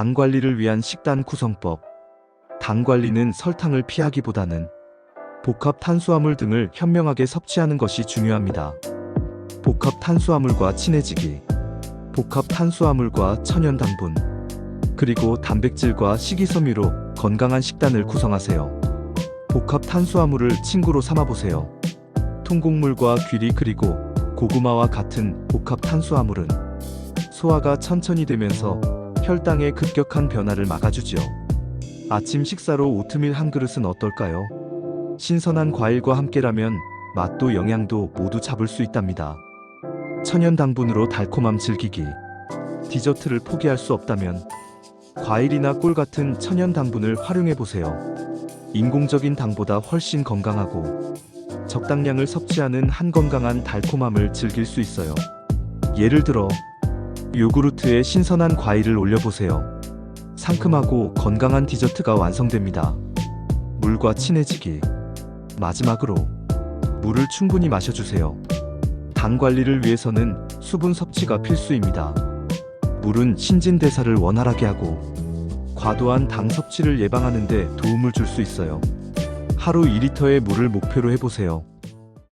당 관리를 위한 식단 구성법. 당 관리는 설탕을 피하기보다는 복합 탄수화물 등을 현명하게 섭취하는 것이 중요합니다. 복합 탄수화물과 친해지기, 복합 탄수화물과 천연 당분, 그리고 단백질과 식이섬유로 건강한 식단을 구성하세요. 복합 탄수화물을 친구로 삼아보세요. 통곡물과 귀리 그리고 고구마와 같은 복합 탄수화물은 소화가 천천히 되면서 혈당의 급격한 변화를 막아주지요. 아침 식사로 오트밀 한 그릇은 어떨까요? 신선한 과일과 함께라면 맛도 영양도 모두 잡을 수 있답니다. 천연 당분으로 달콤함 즐기기. 디저트를 포기할 수 없다면 과일이나 꿀 같은 천연 당분을 활용해 보세요. 인공적인 당보다 훨씬 건강하고 적당량을 섭취하는 한 건강한 달콤함을 즐길 수 있어요. 예를 들어 요구르트에 신선한 과일을 올려보세요. 상큼하고 건강한 디저트가 완성됩니다. 물과 친해지기. 마지막으로 물을 충분히 마셔주세요. 당 관리를 위해서는 수분 섭취가 필수입니다. 물은 신진대사를 원활하게 하고 과도한 당 섭취를 예방하는 데 도움을 줄 수 있어요. 하루 2리터의 물을 목표로 해보세요.